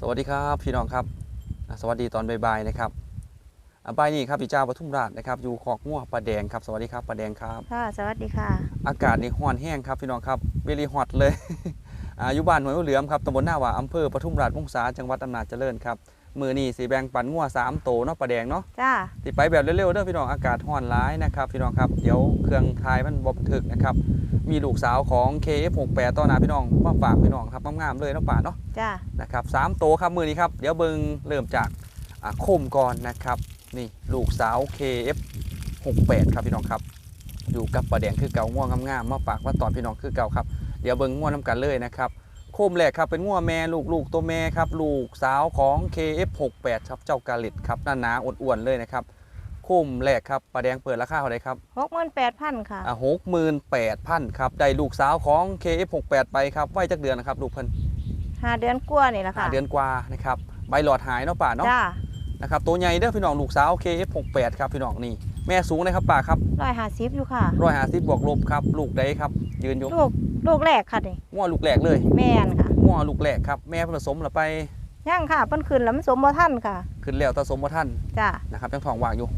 สวัสดีครับพี่น้องครับอะสวัสดีตอนบ่ายๆนะครับอะบ่ายนี้ครับพี่เจ้าปทุมราชนะครับอยู่ขอกม่วปลาแดงครับสวัสดีครับปลาแดงครับค่ะสวัสดีค่ะ อากาศนี่ร้อนแห้งครับพี่น้องครับเวลีฮอตเลยอาอยู่บ้านหวยหัวเหลือมครับตำบลหน้าหว่าอำเภอปทุมราชมุ่งสาจังหวัดอำนาจเจริญครับ มือนี่สีแบงปันงัวสามโตเนาะปลาแดงเนาะจ้าติไปแบบเร็วๆเด้อพี่น้องอากาศร้อนร้ายนะครับพี่น้องครับเดี๋ยวเครื่องทายมันบบันทึกนะครับมีลูกสาวของ KF68 ต่อหน้าพี่น้องมาฝากพี่น้องครับงามๆเลยเนาะป่าเนาะจ้านะครับสามโตวครับมือนี้ครับเดี๋ยวเบิงเริ่มจากอ่าโคมก่อนนะครับนี่ลูกสาว KF 68 ครับพี่น้องครับอยู่กับประแดงคือเก่าง่วงงามๆมาปากมาตอนพี่น้องคือเก่าครับเดี๋ยวเบิงง่วงน้ำกันเลยนะครับ โคมแรกครับเป็นง่วแม่ลูกลูกตัวแม่ครับลูกสาวของ KF 68 ครับเจ้ากาลิตครับหน้าหนาอ้วนๆเลยนะครับโคมแรกครับประแดงเปิดราคาเท่าไหร่ครับหกหมื่นแปดพันค่ะอ่าหกหมื่นแปดพันครับได้ลูกสาวของ KF 68 ไปครับไว้จักเดือนนะครับลูกเพิ่นห้าเดือนกว่านี่แหละหาค่ะเดือนกว่านะครับใบหลอดหายเนาะป่าเนาะจ้านะครับตัวใหญ่เด้อพี่น้องลูกสาว KF68 ครับพี่น้องนี่ แม่สูงเลยครับป่าครับร้อยห้าสิบอยู่ค่ะร้อยห้าสิบบวกลบครับ ลูกใดครับ ยืนอยู่ลูกลูกแรกค่ะนี่ง้อลูกแรกเลย แม่นค่ะง้อลูกแรกครับ แม่ผสมแล้วไปย่างค่ะเพิ่นขึ้นแล้วมันสมบ่ท่านค่ะ ขึ้นแล้วตาสมบ่ท่านจ้านะครับยังทองว่างอยู่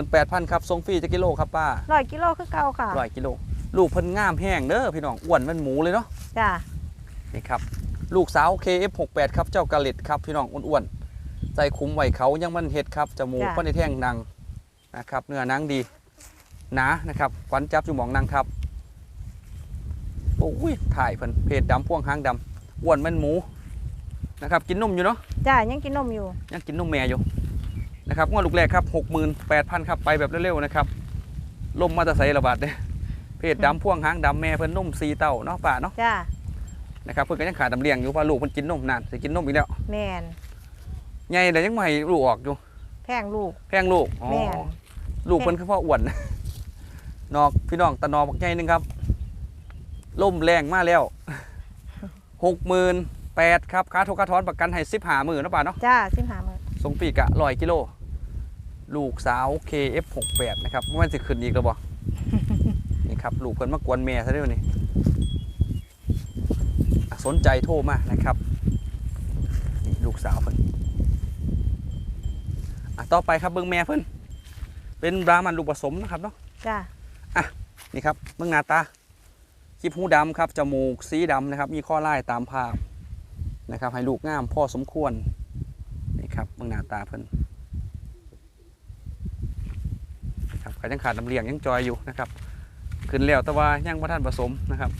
68,000ครับส่งฟรีจะกิโลครับป้าร้อยกิโลคือเก่าค่ะร้อยกิโลลูกเพิ่นงามแห้งเด้อพี่น้องอ้วนมันหมูเลยเนาะจ้านี่ครับลูกสาว KF68 ครับเจ้ากะลิดครับพี่น้องอ้วนๆใจคุ้มไหวเขายังมันเห็ดครับจมูกก็ในแท่งหนัง นะครับ เนื้อหนังดีหนานะครับควันจับอยู่หมองนางครับโอ้ยถ่ายเพิ่นเพจดำพ่วงหางดำอ้วนมันหมูนะครับกินนมอยู่เนาะจ้ายังกินนมอยู่ยังกินนมแม่อยู่นะครับงวดลูกแรกครับ68,000ครับไปแบบเร็วๆนะครับลมมาแตะไซระบาดเด้เพจดำพ่วงหางดำแม่เพิ่นนมสีเต้าเนาะป่าเนาะจ้านะครับเพิ่นก็ยังขาดน้ำเลี้ยงอยู่เพราะลูกเพิ่นกินนมนานสิกินนมอีกแล้วแม่นใหญ่แต่ยังไม่ให้ลูกออกอยู่ แพงลูกแพงลูกอ๋อแม่น ลูกเพิ่นคือพ่ออ้วนนอกพี่น้องตะนอบักใหญ่หนึงครับล่มแรงมาแล้วหกหมื่นแปดครับค่าทุกค่าถอนประกันให้สิบหาหมื่นนะป่าเนาะจ้าสิบห้าหมื่นส่งปีกะร้อยกิโล ลูกสาว KF68 นะครับมันสิขึ้นอีกแล้วบ่นี่ครับ ลูกเพิ่นมากวนแม่ซะด้วยนี่อะสนใจโทรมานะครับนี่ลูกสาวเพิ่นอะต่อไปครับเบิ่งแม่เพิ่น เป็นบรามันลูกผสมนะครับเนาะจ้านี่ครับเบิ่งหน้าตาคิบหูดำครับจมูกสีดำนะครับ มีข้อลายตามภาพนะครับ ให้ลูกงามพอสมควรนี่ครับเบิ่งหน้าตาเพิ่นครับก็ยังขาดน้ำเลี้ยงยังจอยอยู่นะครับ ขึ้นแล้วแต่ว่ายังบ่ทันผสมนะครับ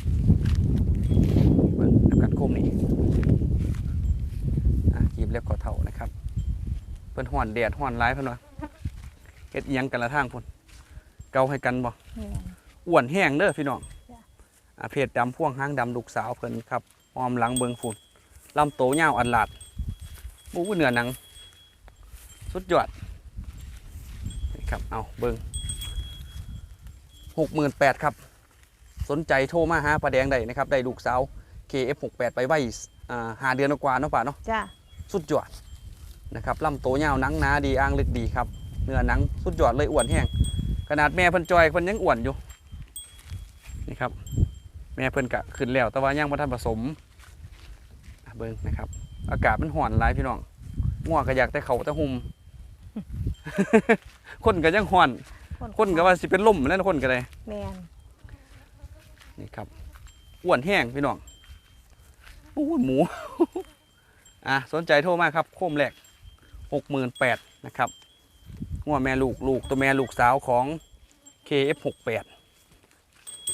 เบิ่งน้ำกันโคมนี่อะกีบเล็บขอเท่านะครับ เพิ่นห่อนแดดห่อนร้ายเพิ่นว่าเฮ็ดอิหยังกันละทางพุ่นเกาให้กันบ่แม่นอ้วนแห้งเด้อพี่น้องจ้ะ อ่าเพจดำพ่วงหางดำลูกสาวเพิ่นครับออมหลังเบิงฝุ่นลำโตยาวอันหลาดบูเนื้อหนัง สุดยอดนี่ครับเอาเบิงหกหมื่นแปดครับ สนใจโทรมาหาปลาแดงได้นะครับ ได้ลูกสาว KF68 ไปไว้อ่าหาเดือนกว่าเนาะป่าเนาะ จ้าสุดยอดนะครับลำโตยาวหนังหนาดีอ่างลึกดีครับ เนื้อหนังสุดยอดเลยอ้วนแห้งขนาดแม่เพิ่นจอยเพิ่นยังอ้วนอยู่นี่ครับ แม่เพิ่นกะขึ้นแล้วแต่ว่ายังบ่ทันผสมอะเบิ่งนะครับ อากาศมันห่อนหลายพี่น้องง่วงก็อยากแต่เขาแต่หุ่มคนก็ยังห่อน คนก็ว่าสิเป็นลมแล้วคนก็ได้แม่นนี่ครับอ้วนแห้งพี่น้องโอ้ยหมู อะ สนใจโทรมาครับ โคมแรกหกหมื่นแปดนะครับ งัวแม่ลูกลูกตัวแม่ลูกสาวของ KF68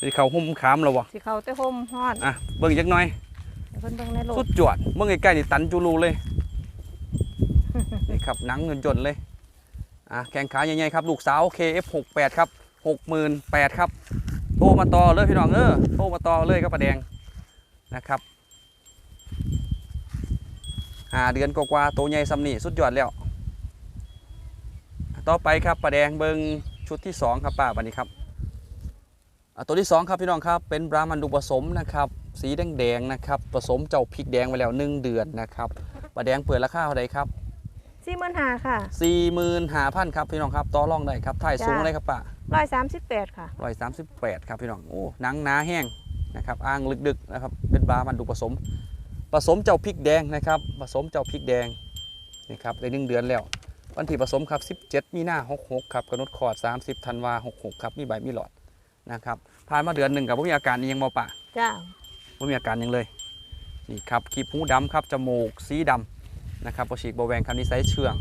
ที่เขาหุ้มขามเราวะสิเขาแต่ห่มฮอดอะเบิ่งจักหน่อยให้เพิ่นเบิ่งในโลสุกดจวดเบิ่งใกล้ๆนี่ตันจูรูเลยนี่ครับหนังเงินจนเลยอะแข้งขาใหญ่ๆครับลูกสาว KF68 ครับ68,000ครับโทรมาต่อเลยพี่น้องเออโทรมาต่อเลยครับประแดงนะครับหาเดือนกว่าๆตัวใหญ่ซ้ำนี่สุดยอดแล้ว ต่อไปครับประแดงเบิงชุดที่สองครับป้าวันนี้ครับอะตัวที่สองครับพี่น้องครับเป็นบรามันดูผสมนะครับสีแดงๆนะครับผสมเจ้าพริกแดงไว้แล้วหนึ่งเดือนนะครับประแดงเปิดราคาเท่าไหร่ครับสี่หมื่นห้าค่ะสี่หมื่นห้าพันครับพี่น้องครับต่อรองได้ครับถ่ายสูงจ้าเลยครับป้าร้อยสามสิบแปดค่ะร้อยสามสิบแปดครับพี่น้องโอ้หนังหนาแห้งนะครับอ้างลึกดึกนะครับเป็นบามันดูผสม ผสมเจ้าพริกแดงนะครับผสมเจ้าพริกแดงนี่ครับได้หนึ่งเดือนแล้ว วันที่ผสมครับ 17 มีนา66 ครับกำหนดคลอด 30ธันวา66 ครับ มีใบมีหลอดนะครับผ่านมาเดือนหนึ่งกับว่มีอาการอิหยังบ่ปะจ้าว่มีอาการหยังเลยนี่ครับขีบหูดำครับจมูกสีดำนะครับปฉีกบแวงครับนิสัยเชื่อง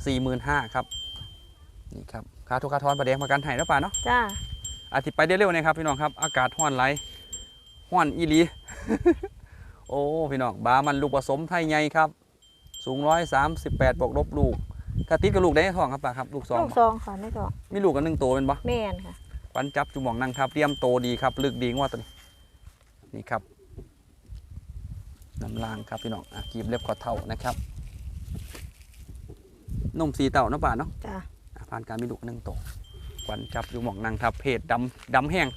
45,000ครับนี่ครับคาทุกคาทอนประเดียงประกันไห้แล้วป่ะเนาะจ้าอาทิตย์ไปได้เร็วนะครับพี่น้องครับอากาศห้อนไหลห้อนอีหลีโอ้พี่น้องบามันลูกผสมไทยใหญ่ครับสูงร้อยสามสิบแปดบวกลบลูก ถ้าติดกับลูกได้ท้องครับป่ะครับลูกสองลูกสองค่ะในท้องมีลูกกันหนึ่งตัวเป็นปะแม่นค่ะปันจับจุหมองนั่งครับเตรียมโตดีครับ ลึกดีงว่าตัวนี้นี่ครับน้ำลางครับพี่น้องอะกีบเล็บขอเท่านะครับนมสีเต่าเนาะป่าเนาะจ้าอะผ่านการมีลูกหนึ่งตัวควันจับอยู่หมองนางทับเพศดำดำแห้ง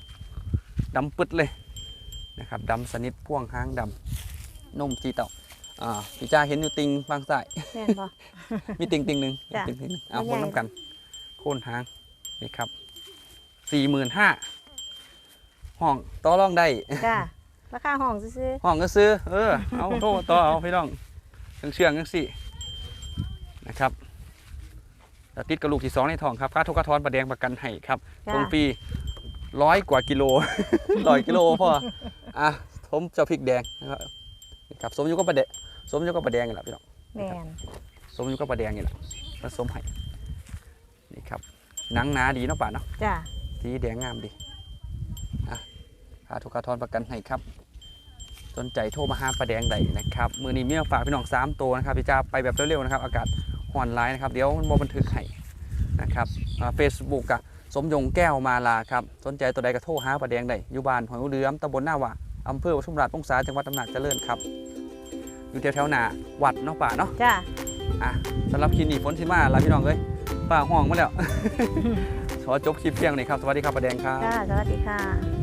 ดำปึดเลยนะครับดำสนิทพ่วงหางดำนมสีเต่า อ่าพี่จ้าเห็นอยู่ติงบางสายแม่นบ่ มีติงติงหนึ่งจ้ะติงติงหนึ่งเอามันคใหญ่นน้ำกัน โค่นหางนี่ครับสี่หมื่นห้าห้องต่อรองได้ จ้าราคาห้องซื้อห้องก็ซื้อ เออ เอาโทษต่อเอาพี่น้องเชื่องเชื่องยังสินะครับแล้วติดกระลูกที่สองในท้องครับค่าทุกกระทอนประแดงประกันให้ครับๆจ้าตรงฟรีร้อยกว่ากิโล ร้อยกิโลพ่ออะสมเจ้าพริกแดงนะครับนี่ครับสมอยู่ก็ประเดะ สมอยู่ก็ประแดงนี่แหละพี่น้องแม่นสมอยู่ก็ประแดงนี่แหละผสมให้นี่ครับหนังหนาดีเนาะป่าเนาะจ้าสีแดงงามดีอะค่าทุกกระทอนประกันให้ครับสนใจโทรมาหาประแดงได้นะครับมือนี้มีมาฝากพี่น้องสามตัวนะครับพี่จ้าไปแบบเร็วๆนะครับ อากาศห่อนร้ายนะครับ เดี๋ยวมันบบันทึกให้นะครับเฟซบุ๊กอะสมยงแก้วมาลาครับสนใจตัวใดก็โทรหาประแดงได้อยู่บ้านหอยเรือมตำบลหน้าว่าอำเภอวัดชุมราชองศาจังหวัดอำนาจเจริญครับ อยู่แถวๆหนาวัดเนาะป่าเนาะจ้าอะสำหรับคลิปนี้ฝนสิมาลาพี่น้องเลยป่าห้องมาแล้วขอจบคลิปเพียงนี้ครับสวัสดีครับประแดงครับ จ้าสวัสดีค่ะ